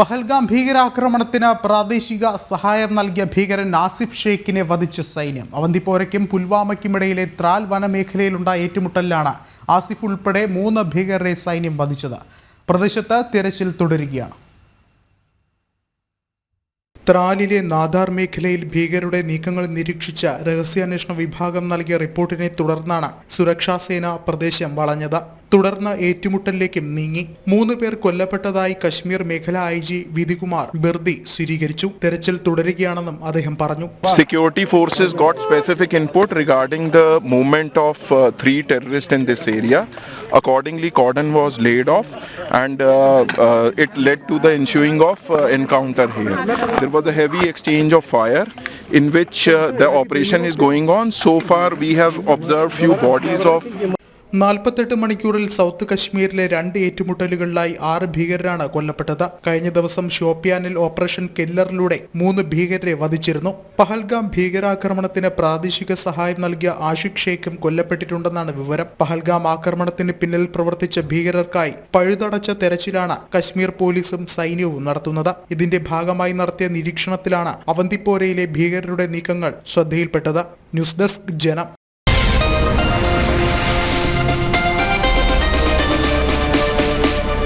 പഹൽഗാം ഭീകരാക്രമണത്തിന് പ്രാദേശിക സഹായം നൽകിയ ഭീകരൻ ആസിഫ് ഷെയ്ഖിനെ വധിച്ച സൈന്യം. അവന്തിപ്പോരയ്ക്കും പുൽവാമയ്ക്കുമിടയിലെ ത്രാൽ വനമേഖലയിലുണ്ടായ ഏറ്റുമുട്ടലിലാണ് ആസിഫ് ഉൾപ്പെടെ മൂന്ന് ഭീകരരെ സൈന്യം വധിച്ചത്. പ്രദേശത്ത് തിരച്ചിൽ തുടരുകയാണ്. ത്രാലിലെ നാദാർ മേഖലയിൽ ഭീകരരുടെ നീക്കങ്ങൾ നിരീക്ഷിച്ച രഹസ്യാന്വേഷണ വിഭാഗം നൽകിയ റിപ്പോർട്ടിനെ തുടർന്നാണ് സുരക്ഷാസേന പ്രദേശം വളഞ്ഞത്. തുടർന്ന് ഏറ്റുമുട്ടലിലേക്കും നീങ്ങി മൂന്ന് പേർ കൊല്ലപ്പെട്ടതായി കശ്മീർ മേഖല ഐ ജി വിധികുമാർ ബിർദി സ്ഥിരീകരിച്ചു തെരച്ചിൽ തുടരുകയാണെന്നും അദ്ദേഹം പറഞ്ഞു regarding the movement of uh, three terrorists in this area. Accordingly, cordon was laid off and uh, uh, it led to the ensuing of uh, encounter here. There was a heavy exchange of fire in which uh, the operation is going on. So far, we have observed few bodies of നാൽപ്പത്തെട്ട് മണിക്കൂറിൽ south കശ്മീരിലെ രണ്ട് ഏറ്റുമുട്ടലുകളിലായി ആറ് ഭീകരരാണ് കൊല്ലപ്പെട്ടത്. കഴിഞ്ഞ ദിവസം ഷോപ്പിയാനിൽ operation കില്ലറിലൂടെ മൂന്ന് ഭീകരരെ വധിച്ചിരുന്നു. പഹൽഗാം ഭീകരാക്രമണത്തിന് പ്രാദേശിക സഹായം നൽകിയ ആഷിഖ് ഷെയ്ഖും കൊല്ലപ്പെട്ടിട്ടുണ്ടെന്നാണ് വിവരം. പഹൽഗാം ആക്രമണത്തിന് പിന്നിൽ പ്രവർത്തിച്ച ഭീകരർക്കായി പഴുതടച്ച തെരച്ചിലാണ് കശ്മീർ പോലീസും സൈന്യവും നടത്തുന്നത്. ഇതിന്റെ ഭാഗമായി നടത്തിയ നിരീക്ഷണത്തിലാണ് അവന്തിപ്പോരയിലെ ഭീകരരുടെ നീക്കങ്ങൾ ശ്രദ്ധയിൽപ്പെട്ടത്. ന്യൂസ് ഡെസ്ക് ജനം.